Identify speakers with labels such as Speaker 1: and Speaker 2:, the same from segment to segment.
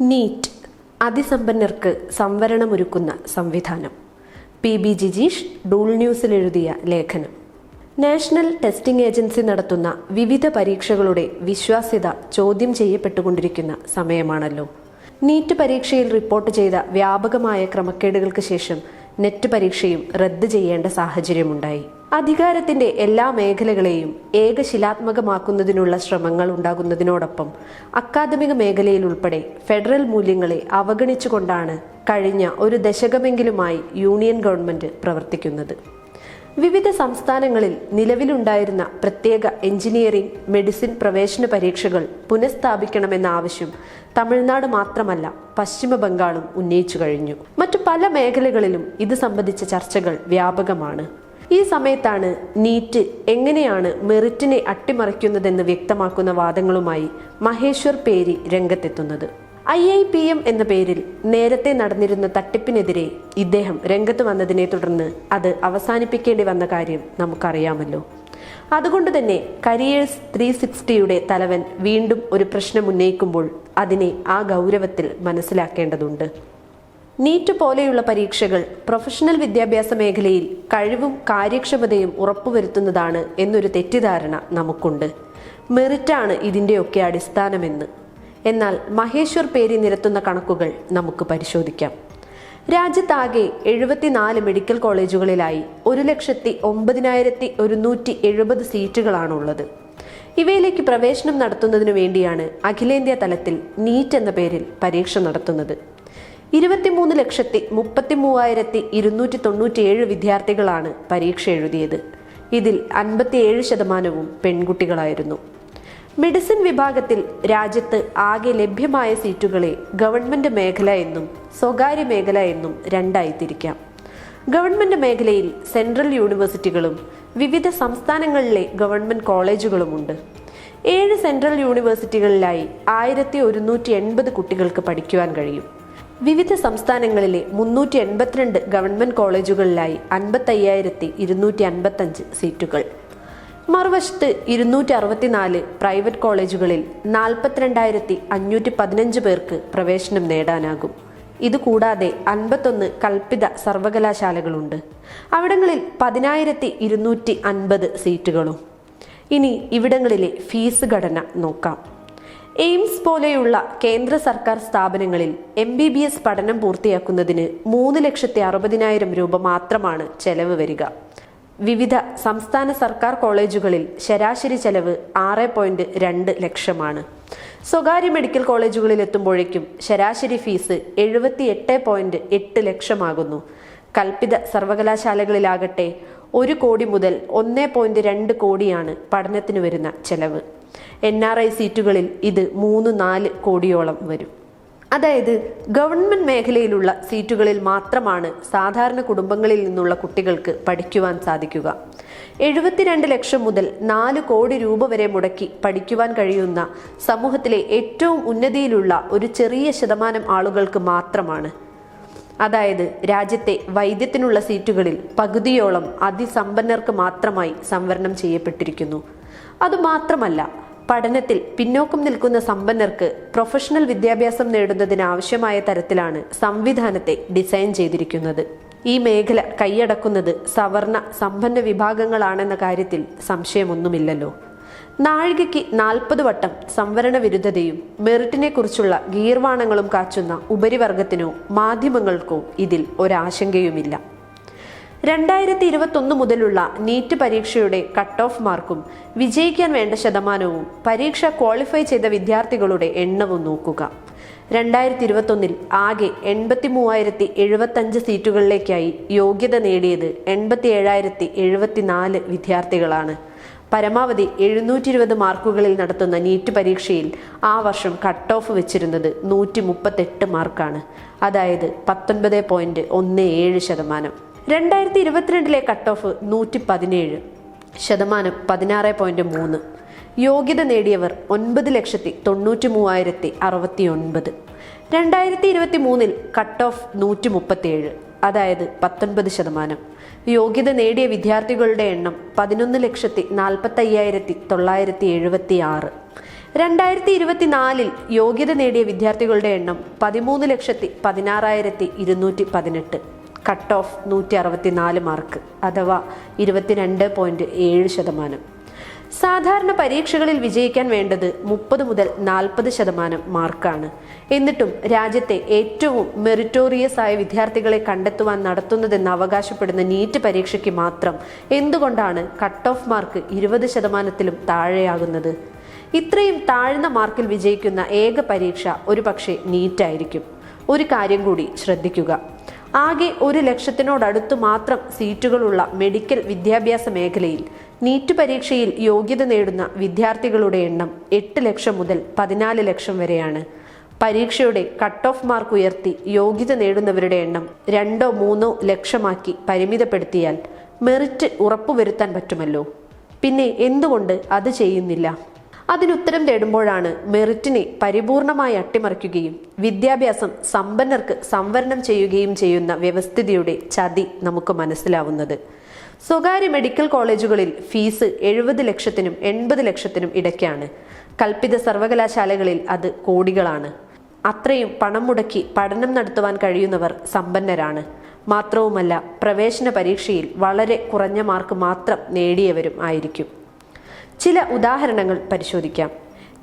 Speaker 1: NEET അതിസമ്പന്നർക്ക് സംവരണമൊരുക്കുന്ന സംവിധാനം. P B Jijeesh Dool ന്യൂസിൽ എഴുതിയ ലേഖനം. നാഷണൽ ടെസ്റ്റിംഗ് ഏജൻസി നടത്തുന്ന വിവിധ പരീക്ഷകളുടെ വിശ്വാസ്യത ചോദ്യം ചെയ്യപ്പെട്ടുകൊണ്ടിരിക്കുന്ന സമയമാണല്ലോ. നീറ്റ് പരീക്ഷയിൽ റിപ്പോർട്ട് ചെയ്ത വ്യാപകമായ ക്രമക്കേടുകൾക്ക് ശേഷം നെറ്റ് പരീക്ഷയും റദ്ദ് ചെയ്യേണ്ട സാഹചര്യമുണ്ടായി. അധികാരത്തിന്റെ എല്ലാ മേഖലകളെയും ഏകശിലാത്മകമാക്കുന്നതിനുള്ള ശ്രമങ്ങൾ ഉണ്ടാകുന്നതിനോടൊപ്പം അക്കാദമിക മേഖലയിൽ ഉൾപ്പെടെ ഫെഡറൽ മൂല്യങ്ങളെ അവഗണിച്ചുകൊണ്ടാണ് കഴിഞ്ഞ ഒരു ദശകമെങ്കിലുമായി യൂണിയൻ ഗവൺമെന്റ് പ്രവർത്തിക്കുന്നത്. വിവിധ സംസ്ഥാനങ്ങളിൽ നിലവിലുണ്ടായിരുന്ന പ്രത്യേക എഞ്ചിനീയറിംഗ് മെഡിസിൻ പ്രവേശന പരീക്ഷകൾ പുനഃസ്ഥാപിക്കണമെന്ന ആവശ്യം തമിഴ്നാട് മാത്രമല്ല പശ്ചിമ ബംഗാളും ഉന്നയിച്ചു കഴിഞ്ഞു. മറ്റു പല മേഖലകളിലും ഇത് സംബന്ധിച്ച ചർച്ചകൾ വ്യാപകമാണ്. ഈ സമയത്താണ് നീറ്റ് എങ്ങനെയാണ് മെറിറ്റിനെ അട്ടിമറിക്കുന്നതെന്ന് വ്യക്തമാക്കുന്ന വാദങ്ങളുമായി മഹേശ്വർ പേരി രംഗത്തെത്തുന്നത്. ഐ ഐ പി എം എന്ന പേരിൽ നേരത്തെ നടന്നിരുന്ന തട്ടിപ്പിനെതിരെ ഇദ്ദേഹം രംഗത്ത് വന്നതിനെ തുടർന്ന് അത് അവസാനിപ്പിക്കേണ്ടി വന്ന കാര്യം നമുക്കറിയാമല്ലോ. അതുകൊണ്ട് തന്നെ കരിയേഴ്സ് ത്രീ സിക്സ്റ്റിയുടെ തലവൻ വീണ്ടും ഒരു പ്രശ്നം ഉന്നയിക്കുമ്പോൾ അതിനെ ആ ഗൗരവത്തിൽ മനസ്സിലാക്കേണ്ടതുണ്ട്. നീറ്റ് പോലെയുള്ള പരീക്ഷകൾ പ്രൊഫഷണൽ വിദ്യാഭ്യാസ മേഖലയിൽ കഴിവും കാര്യക്ഷമതയും ഉറപ്പുവരുത്തുന്നതാണ് എന്നൊരു തെറ്റിദ്ധാരണ നമുക്കുണ്ട്. മെറിറ്റാണ് ഇതിന്റെയൊക്കെ അടിസ്ഥാനമെന്ന്. എന്നാൽ മഹേശ്വർ പേരി നിരത്തുന്ന കണക്കുകൾ നമുക്ക് പരിശോധിക്കാം. രാജ്യത്താകെ എഴുപത്തിനാല് മെഡിക്കൽ കോളേജുകളിലായി ഒരു ലക്ഷത്തി ഒമ്പതിനായിരത്തി ഒരുന്നൂറ്റി എഴുപത് സീറ്റുകളാണുള്ളത്. ഇവയിലേക്ക് പ്രവേശനം നടത്തുന്നതിനു വേണ്ടിയാണ് അഖിലേന്ത്യാ തലത്തിൽ നീറ്റ് എന്ന പേരിൽ പരീക്ഷ നടത്തുന്നത്. ഇരുപത്തിമൂന്ന് ലക്ഷത്തി മുപ്പത്തി മൂവായിരത്തി ഇരുന്നൂറ്റി തൊണ്ണൂറ്റിയേഴ് വിദ്യാർത്ഥികളാണ് പരീക്ഷ എഴുതിയത്. ഇതിൽ അൻപത്തിയേഴ് ശതമാനവും പെൺകുട്ടികളായിരുന്നു. മെഡിസിൻ വിഭാഗത്തിൽ രാജ്യത്ത് ആകെ ലഭ്യമായ സീറ്റുകളെ ഗവൺമെന്റ് മേഖല എന്നും സ്വകാര്യ മേഖല എന്നും രണ്ടായി തിരിക്കാം ഗവൺമെന്റ് മേഖലയിൽ സെൻട്രൽ യൂണിവേഴ്സിറ്റികളും വിവിധ സംസ്ഥാനങ്ങളിലെ ഗവൺമെന്റ് കോളേജുകളുമുണ്ട്. ഏഴ് സെൻട്രൽ യൂണിവേഴ്സിറ്റികളിലായി ആയിരത്തി ഒരുന്നൂറ്റി എൺപത് കുട്ടികൾക്ക് പഠിക്കുവാൻ കഴിയും. വിവിധ സംസ്ഥാനങ്ങളിലെ മുന്നൂറ്റി എൺപത്തിരണ്ട് ഗവൺമെന്റ് കോളേജുകളിലായി അൻപത്തയ്യായിരത്തി ഇരുന്നൂറ്റി അൻപത്തഞ്ച് സീറ്റുകൾ. മറുവശത്ത് ഇരുന്നൂറ്റി അറുപത്തിനാല് പ്രൈവറ്റ് കോളേജുകളിൽ നാൽപ്പത്തിരണ്ടായിരത്തി അഞ്ഞൂറ്റി പതിനഞ്ച് പേർക്ക് പ്രവേശനം നേടാനാകും. ഇതുകൂടാതെ അൻപത്തൊന്ന് കൽപ്പിത സർവകലാശാലകളുണ്ട്. അവിടങ്ങളിൽ പതിനായിരത്തി ഇരുന്നൂറ്റി അൻപത് സീറ്റുകളും. ഇനി ഇവിടങ്ങളിലെ ഫീസ് ഘടന നോക്കാം. എയിംസ് പോലെയുള്ള കേന്ദ്ര സർക്കാർ സ്ഥാപനങ്ങളിൽ എം ബി ബി എസ് പഠനം പൂർത്തിയാക്കുന്നതിന് മൂന്ന് ലക്ഷത്തി അറുപതിനായിരം രൂപ മാത്രമാണ് ചെലവ് വരിക. വിവിധ സംസ്ഥാന സർക്കാർ കോളേജുകളിൽ ശരാശരി ചെലവ് ആറ് പോയിന്റ് രണ്ട് ലക്ഷമാണ്. സ്വകാര്യ മെഡിക്കൽ കോളേജുകളിൽ എത്തുമ്പോഴേക്കും ശരാശരി ഫീസ് എഴുപത്തി എട്ട് പോയിന്റ് എട്ട് ലക്ഷമാകുന്നു. കൽപ്പിത സർവകലാശാലകളിലാകട്ടെ ഒരു കോടി മുതൽ ഒന്ന് പോയിന്റ് രണ്ട് കോടിയാണ് പഠനത്തിന് വരുന്ന ചെലവ്. എൻ ആർ ഐ സീറ്റുകളിൽ ഇത് മൂന്ന് നാല് കോടിയോളം വരും. അതായത് ഗവൺമെന്റ് മേഖലയിലുള്ള സീറ്റുകളിൽ മാത്രമാണ് സാധാരണ കുടുംബങ്ങളിൽ നിന്നുള്ള കുട്ടികൾക്ക് പഠിക്കുവാൻ സാധിക്കുക. എഴുപത്തിരണ്ട് ലക്ഷം മുതൽ നാല് കോടി രൂപ വരെ മുടക്കി പഠിക്കുവാൻ കഴിയുന്ന സമൂഹത്തിലെ ഏറ്റവും ഉന്നതിയിലുള്ള ഒരു ചെറിയ ശതമാനം ആളുകൾക്ക് മാത്രമാണ്. അതായത് രാജ്യത്തെ വൈദ്യത്തിനുള്ള സീറ്റുകളിൽ പകുതിയോളം അതിസമ്പന്നർക്ക് മാത്രമായി സംവരണം ചെയ്യപ്പെട്ടിരിക്കുന്നു. അതുമാത്രമല്ല പഠനത്തിൽ പിന്നോക്കം നിൽക്കുന്ന സമ്പന്നർക്ക് പ്രൊഫഷണൽ വിദ്യാഭ്യാസം നേടുന്നതിന് ആവശ്യമായ തരത്തിലാണ് സംവിധാനത്തെ ഡിസൈൻ ചെയ്തിരിക്കുന്നത്. ഈ മേഖല കൈയടക്കുന്നത് സവർണ സമ്പന്ന വിഭാഗങ്ങളാണെന്ന കാര്യത്തിൽ സംശയമൊന്നുമില്ലല്ലോ. നാഴികയ്ക്ക് നാൽപ്പത് വട്ടം സംവരണ വിരുദ്ധതയും മെറിറ്റിനെ കുറിച്ചുള്ള ഗീർവാണങ്ങളും കാച്ചുന്ന ഉപരിവർഗത്തിനോ മാധ്യമങ്ങൾക്കോ ഇതിൽ ഒരാശങ്കയുമില്ല. രണ്ടായിരത്തി ഇരുപത്തൊന്ന് മുതലുള്ള നീറ്റ് പരീക്ഷയുടെ കട്ട് ഓഫ് മാർക്കും വിജയിക്കാൻ വേണ്ട ശതമാനവും പരീക്ഷ ക്വാളിഫൈ ചെയ്ത വിദ്യാർത്ഥികളുടെ എണ്ണവും നോക്കുക. രണ്ടായിരത്തി ഇരുപത്തൊന്നിൽ ആകെ എൺപത്തി മൂവായിരത്തി എഴുപത്തഞ്ച് സീറ്റുകളിലേക്കായി യോഗ്യത നേടിയത് എൺപത്തി ഏഴായിരത്തി എഴുപത്തിനാല് വിദ്യാർത്ഥികളാണ്. പരമാവധി എഴുന്നൂറ്റി ഇരുപത് മാർക്കുകളിൽ നടത്തുന്ന നീറ്റ് പരീക്ഷയിൽ ആ വർഷം കട്ട് ഓഫ് വെച്ചിരുന്നത് നൂറ്റി മുപ്പത്തെട്ട് മാർക്കാണ്. അതായത് പത്തൊൻപത് പോയിന്റ് ഒന്ന് ഏഴ് ശതമാനം. രണ്ടായിരത്തി ഇരുപത്തിരണ്ടിലെ കട്ട് ഓഫ് നൂറ്റി പതിനേഴ് ശതമാനം പതിനാറ് പോയിന്റ് മൂന്ന്. യോഗ്യത നേടിയവർ ഒൻപത് ലക്ഷത്തി തൊണ്ണൂറ്റി മൂവായിരത്തി അറുപത്തി ഒൻപത് രണ്ടായിരത്തി ഇരുപത്തി മൂന്നിൽ കട്ട് ഓഫ് നൂറ്റി മുപ്പത്തിയേഴ് അതായത് പത്തൊൻപത് ശതമാനം. യോഗ്യത നേടിയ വിദ്യാർത്ഥികളുടെ എണ്ണം പതിനൊന്ന് ലക്ഷത്തി നാൽപ്പത്തി അയ്യായിരത്തി തൊള്ളായിരത്തി എഴുപത്തി ആറ് രണ്ടായിരത്തി ഇരുപത്തിനാലിൽ യോഗ്യത നേടിയ വിദ്യാർത്ഥികളുടെ എണ്ണം പതിമൂന്ന് ലക്ഷത്തി പതിനാറായിരത്തി ഇരുന്നൂറ്റി പതിനെട്ട് കട്ട് ഓഫ് നൂറ്റി അറുപത്തിനാല് മാർക്ക് അഥവാ ഇരുപത്തിരണ്ട് പോയിന്റ് ഏഴ് ശതമാനം. സാധാരണ പരീക്ഷകളിൽ വിജയിക്കാൻ വേണ്ടത് മുപ്പത് മുതൽ നാൽപ്പത് ശതമാനം മാർക്കാണ്. എന്നിട്ടും രാജ്യത്തെ ഏറ്റവും മെറിറ്റോറിയസ് ആയ വിദ്യാർത്ഥികളെ കണ്ടെത്തുവാൻ നടത്തുന്നതെന്ന് അവകാശപ്പെടുന്ന നീറ്റ് പരീക്ഷയ്ക്ക് മാത്രം എന്തുകൊണ്ടാണ് കട്ട് ഓഫ് മാർക്ക് ഇരുപത് ശതമാനത്തിലും താഴെയാകുന്നത്? ഇത്രയും താഴ്ന്ന മാർക്കിൽ വിജയിക്കുന്ന ഏക പരീക്ഷ ഒരു പക്ഷേ നീറ്റായിരിക്കും. ഒരു കാര്യം കൂടി ശ്രദ്ധിക്കുക. ആകെ ഒരു ലക്ഷത്തിനോടടുത്തു മാത്രം സീറ്റുകളുള്ള മെഡിക്കൽ വിദ്യാഭ്യാസ മേഖലയിൽ നീറ്റ് പരീക്ഷയിൽ യോഗ്യത നേടുന്ന വിദ്യാർത്ഥികളുടെ എണ്ണം എട്ട് ലക്ഷം മുതൽ പതിനാല് ലക്ഷം വരെയാണ്. പരീക്ഷയുടെ കട്ട് ഓഫ് മാർക്ക് ഉയർത്തി യോഗ്യത നേടുന്നവരുടെ എണ്ണം രണ്ടോ മൂന്നോ ലക്ഷമാക്കി പരിമിതപ്പെടുത്തിയാൽ മെറിറ്റ് ഉറപ്പുവരുത്താൻ പറ്റുമല്ലോ. പിന്നെ എന്തുകൊണ്ട് അത് ചെയ്യുന്നില്ല? അതിനുത്തരം തേടുമ്പോഴാണ് മെറിറ്റിനെ പരിപൂർണമായി അട്ടിമറിക്കുകയും വിദ്യാഭ്യാസം സമ്പന്നർക്ക് സംവരണം ചെയ്യുകയും ചെയ്യുന്ന വ്യവസ്ഥിതിയുടെ ചതി നമുക്ക് മനസ്സിലാവുന്നത്. സ്വകാര്യ മെഡിക്കൽ കോളേജുകളിൽ ഫീസ് എഴുപത് ലക്ഷത്തിനും എൺപത് ലക്ഷത്തിനും ഇടയ്ക്കാണ്. കൽപ്പിത സർവകലാശാലകളിൽ അത് കോടികളാണ്. അത്രയും പണം മുടക്കി പഠനം നടത്തുവാൻ കഴിയുന്നവർ സമ്പന്നരാണ്. മാത്രവുമല്ല പ്രവേശന പരീക്ഷയിൽ വളരെ കുറഞ്ഞ മാർക്ക് മാത്രം നേടിയവരും ആയിരിക്കും. ചില ഉദാഹരണങ്ങൾ പരിശോധിക്കാം.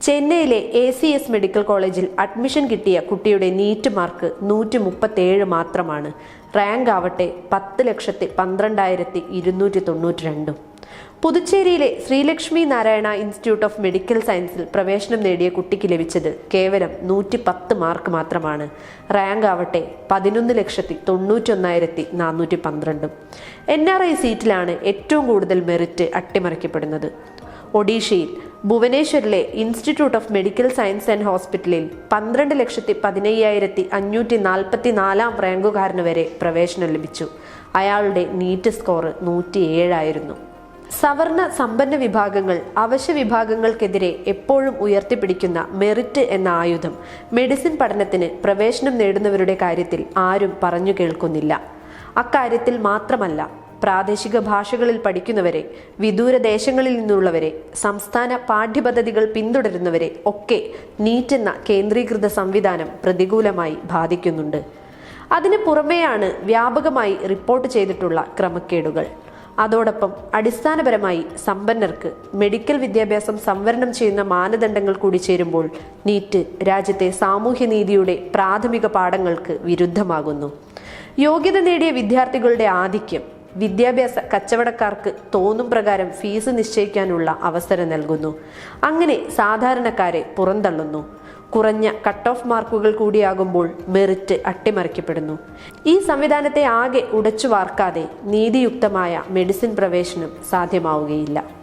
Speaker 1: ചെന്നൈയിലെ എ സി എസ് മെഡിക്കൽ കോളേജിൽ അഡ്മിഷൻ കിട്ടിയ കുട്ടിയുടെ നീറ്റ് മാർക്ക് നൂറ്റി മുപ്പത്തേഴ് മാത്രമാണ്. റാങ്ക് ആവട്ടെ പത്ത് ലക്ഷത്തി പന്ത്രണ്ടായിരത്തി ഇരുന്നൂറ്റി തൊണ്ണൂറ്റി രണ്ടും പുതുച്ചേരിയിലെ Sreelakshmi Narayana institute of medical സയൻസിൽ പ്രവേശനം നേടിയ കുട്ടിക്ക് ലഭിച്ചത് കേവലം നൂറ്റി പത്ത് മാർക്ക് മാത്രമാണ്. റാങ്ക് ആവട്ടെ പതിനൊന്ന് ലക്ഷത്തി തൊണ്ണൂറ്റൊന്നായിരത്തി നാനൂറ്റി പന്ത്രണ്ടും എൻ ആർ ഐ സീറ്റിലാണ് ഏറ്റവും കൂടുതൽ മെറിറ്റ് അട്ടിമറിക്കപ്പെടുന്നത്. ഒഡീഷയിൽ ഭുവനേശ്വറിലെ institute of medical science and ഹോസ്പിറ്റലിൽ പന്ത്രണ്ട് ലക്ഷത്തി പതിനയ്യായിരത്തി അഞ്ഞൂറ്റി നാൽപ്പത്തി നാലാം റാങ്കുകാരന് വരെ പ്രവേശനം ലഭിച്ചു. അയാളുടെ നീറ്റ് സ്കോർ നൂറ്റിയേഴായിരുന്നു. സവർണ സമ്പന്ന വിഭാഗങ്ങൾ അവശ്യ വിഭാഗങ്ങൾക്കെതിരെ എപ്പോഴും ഉയർത്തിപ്പിടിക്കുന്ന മെറിറ്റ് എന്ന ആയുധം മെഡിസിൻ പഠനത്തിന് പ്രവേശനം നേടുന്നവരുടെ കാര്യത്തിൽ ആരും പറഞ്ഞു കേൾക്കുന്നില്ല. അക്കാര്യത്തിൽ മാത്രമല്ല പ്രാദേശിക ഭാഷകളിൽ പഠിക്കുന്നവരെ വിദൂരദേശങ്ങളിൽ നിന്നുള്ളവരെ സംസ്ഥാന പാഠ്യപദ്ധതികൾ പിന്തുടരുന്നവരെ ഒക്കെ നീറ്റ് എന്ന കേന്ദ്രീകൃത സംവിധാനം പ്രതികൂലമായി ബാധിക്കുന്നുണ്ട്. അതിന് പുറമെയാണ് വ്യാപകമായി റിപ്പോർട്ട് ചെയ്തിട്ടുള്ള ക്രമക്കേടുകൾ. അതോടൊപ്പം അടിസ്ഥാനപരമായി സമ്പന്നർക്ക് മെഡിക്കൽ വിദ്യാഭ്യാസം സംവരണം ചെയ്യുന്ന മാനദണ്ഡങ്ങൾ കൂടി ചേരുമ്പോൾ നീറ്റ് രാജ്യത്തെ സാമൂഹ്യനീതിയുടെ പ്രാഥമിക പാഠങ്ങൾക്ക് വിരുദ്ധമാകുന്നു. യോഗ്യത നേടിയ വിദ്യാർത്ഥികളുടെ ആധിക്യം വിദ്യാഭ്യാസ കച്ചവടക്കാർക്ക് തോന്നും പ്രകാരം ഫീസ് നിശ്ചയിക്കാനുള്ള അവസരം നൽകുന്നു. അങ്ങനെ സാധാരണക്കാരെ പുറന്തള്ളുന്നു. കുറഞ്ഞ കട്ട് ഓഫ് മാർക്കുകൾ കൂടിയാകുമ്പോൾ മെറിറ്റ് അട്ടിമറിക്കപ്പെടുന്നു. ഈ സംവിധാനത്തെ ആകെ ഉടച്ചു വാർക്കാതെ നീതിയുക്തമായ മെഡിസിൻ പ്രവേശനം സാധ്യമാവുകയില്ല.